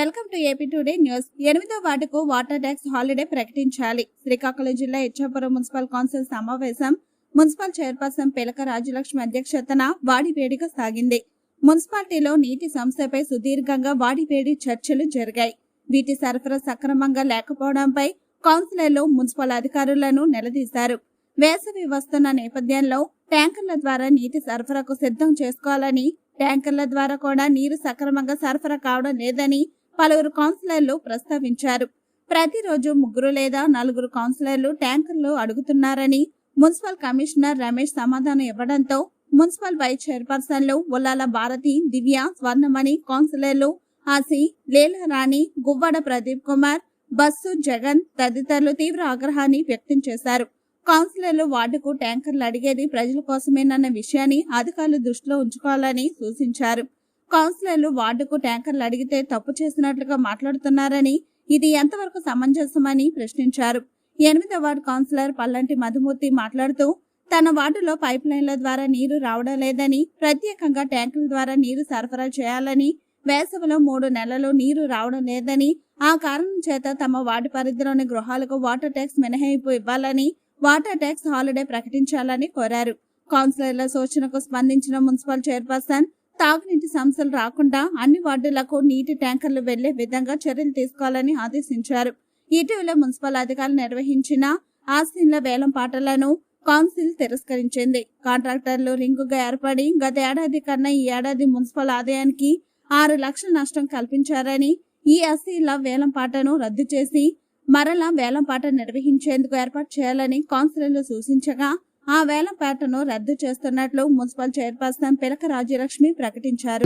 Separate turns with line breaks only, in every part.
Welcome to AP today news. ఎనిమిదో వాటికు water tax holiday ప్రకటించాలి. శ్రీకాకుళం జిల్లా ఇచ్చాపురం మున్సిపల్ కౌన్సిల్ సమావేశం మున్సిపల్ చైర్పర్సన్ పిలక రాజలక్ష్మి అధ్యక్షతన వాడివేడిగా సాగింది. మున్సిపాలిటీలో నీటి సంస్థపై సుదీర్ఘంగా వాడిపేడి చర్చలు జరిగాయి. వీటి సరఫరా సక్రమంగా లేకపోవడంపై కౌన్సిలర్లు మున్సిపల్ అధికారులను నిలదీశారు. వేసవి వస్తున్న నేపథ్యంలో ట్యాంకర్ల ద్వారా నీటి సరఫరాకు సిద్ధం చేసుకోవాలని ట్యాంకర్ల ద్వారా కూడా నీరు సక్రమంగా సరఫరా కావడం లేదని పలువురు కౌన్సిలర్లు ప్రస్తావించారు. ప్రతిరోజు ముగ్గురు లేదా నలుగురు కౌన్సిలర్లు ట్యాంకర్లు అడుగుతున్నారని మున్సిపల్ కమిషనర్ రమేష్ సమాధానం ఇవ్వడంతో మున్సిపల్ వైస్ చైర్పర్సన్లు ఉల్లాల భారతి దివ్య స్వర్ణమణి కౌన్సిలర్లు ఆసి లీలారాణి గువ్వడ ప్రదీప్ కుమార్ బస్సు జగన్ తదితరులు తీవ్ర ఆగ్రహాన్ని వ్యక్తం చేశారు. కౌన్సిలర్లు వార్డుకు ట్యాంకర్లు అడిగేది ప్రజల కోసమేనన్న విషయాన్ని అధికారులు దృష్టిలో ఉంచుకోవాలని సూచించారు. కౌన్సిలర్లు వార్డుకు ట్యాంకర్లు అడిగితే తప్పు చేసినట్లుగా మాట్లాడుతున్నారని ఇది ఎంతవరకు సమంజసమని ప్రశ్నించారు. ఎనిమిదో వార్డు కౌన్సిలర్ పల్లంటి మధుమూర్తి మాట్లాడుతూ తన వార్డులో పైప్ లైన్ల ద్వారా నీరు రావడం లేదని ప్రత్యేకంగా ట్యాంకుల ద్వారా నీరు సరఫరా చేయాలని వేసవిలో మూడు నెలలు నీరు రావడం లేదని ఆ కారణం చేత తమ వార్డు పరిధిలోని గృహాలకు వాటర్ ట్యాక్స్ మినహాయింపు ఇవ్వాలని వాటర్ ట్యాక్స్ హాలిడే ప్రకటించాలని కోరారు. కౌన్సిలర్ల సూచనకు స్పందించిన మున్సిపల్ చైర్పర్సన్ తాగునీటి సమస్యలు రాకుండా అన్ని వార్డులకు నీటి ట్యాంకర్లు వెళ్ళే విధంగా చర్యలు తీసుకోవాలని ఆదేశించారు. ఇటీవల మున్సిపల్ అధికారులు నిర్వహించిన ఆస్తిన్ల వేలం పాటలను కౌన్సిల్ తిరస్కరించింది. కాంట్రాక్టర్లు రింగుగా ఏర్పడి గత ఏడాది కన్నా ఈ ఏడాది మున్సిపల్ ఆదాయానికి ఆరు లక్షల నష్టం కల్పించారని ఈ అస్సీల వేలం పాటను రద్దు చేసి మరలా వేలం పాట నిర్వహించేందుకు ఏర్పాటు చేయాలని కౌన్సిలర్లు సూచించగా ఆ వేలంపాటను రద్దు చేస్తున్నట్లు మున్సిపల్ చైర్పర్సన్ పిలక రాజ్యలక్ష్మి ప్రకటించారు.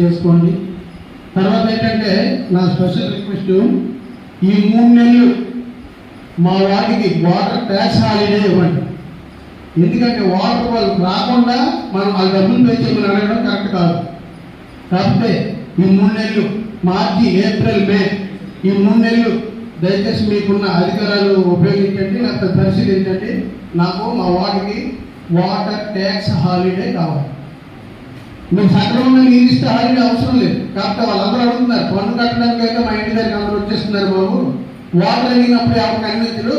చేసుకోండి. తర్వాత ఏంటంటే నా స్పెషల్ రిక్వెస్ట్ ఈ మూడు నెలలు మా వాటికి వాటర్ ట్యాక్స్ హాలిడే ఇవ్వండి. ఎందుకంటే వాటర్ వాళ్ళు రాకుండా మనం ఆ డబ్బులు పే చేయమని అడగడం కరెక్ట్ కాదు. కాకపోతే ఈ మూడు నెలలు మార్చి ఏప్రిల్ మే ఈ మూడు నెలలు దయచేసి మీకున్న అధికారాలు ఉపయోగించండి నాకు పరిశీలించండి. నాకు మా వాటికి వాటర్ ట్యాక్స్ హాలిడే కావాలి. మీకు సక్రమంగా నీరు ఇస్తే హాలిడే అవసరం లేదు. కాబట్టి వాళ్ళందరూ అడుగుతున్నారు పన్ను కట్టడానికి అయితే మా ఇంటి దగ్గర అందరూ వచ్చేస్తున్నారు బాబు. వాటర్ అడిగినప్పుడు ఎవరికి అనుమతులు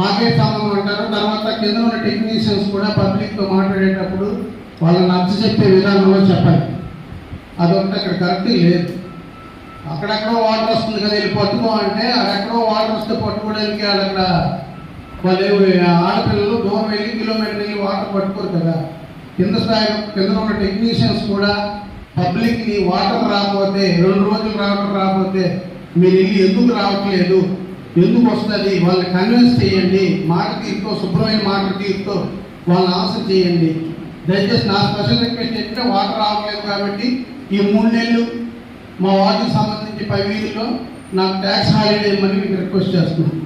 మాకే సంబంధం అంటారు. తర్వాత కింద ఉన్న టెక్నీషియన్స్ కూడా పబ్లిక్తో మాట్లాడేటప్పుడు వాళ్ళని నచ్చ చెప్పే విధానంలో చెప్పాలి. అదొకటి అక్కడ కరెక్ట్ లేదు. అక్కడెక్కడో వాటర్ వస్తుంది కదా వెళ్ళి పట్టుకో అంటే అక్కడెక్కడో వాటర్ వస్తే పట్టుకోవడానికి వాళ్ళు అక్కడ వాళ్ళు ఆడపిల్లలు దూరం వెళ్ళి కిలోమీటర్ వెళ్ళి వాటర్ పట్టుకోరు కదా. కింద స్థాయి కింద ఉన్న టెక్నీషియన్స్ కూడా పబ్లిక్ని వాటర్ రాకపోతే రెండు రోజులు రావడం రాకపోతే మీరు వెళ్ళి ఎందుకు రావట్లేదు? ఎందుకు వస్తుంది? వాళ్ళని కన్విన్స్ చేయండి. మాట తీరుతో శుభ్రమైన మాట తీరుతో వాళ్ళని ఆన్సర్ చేయండి. దయచేసి నా స్పెషల్ రిక్వెస్ట్ ఏంటంటే వాటర్ రావట్లేదు కాబట్టి ఈ మూడు నెలలు మా వార్డుకి సంబంధించి పై వీధిలో నాకు ట్యాక్స్ హాలిడే ఇవ్వమని మీకు రిక్వెస్ట్ చేస్తున్నాను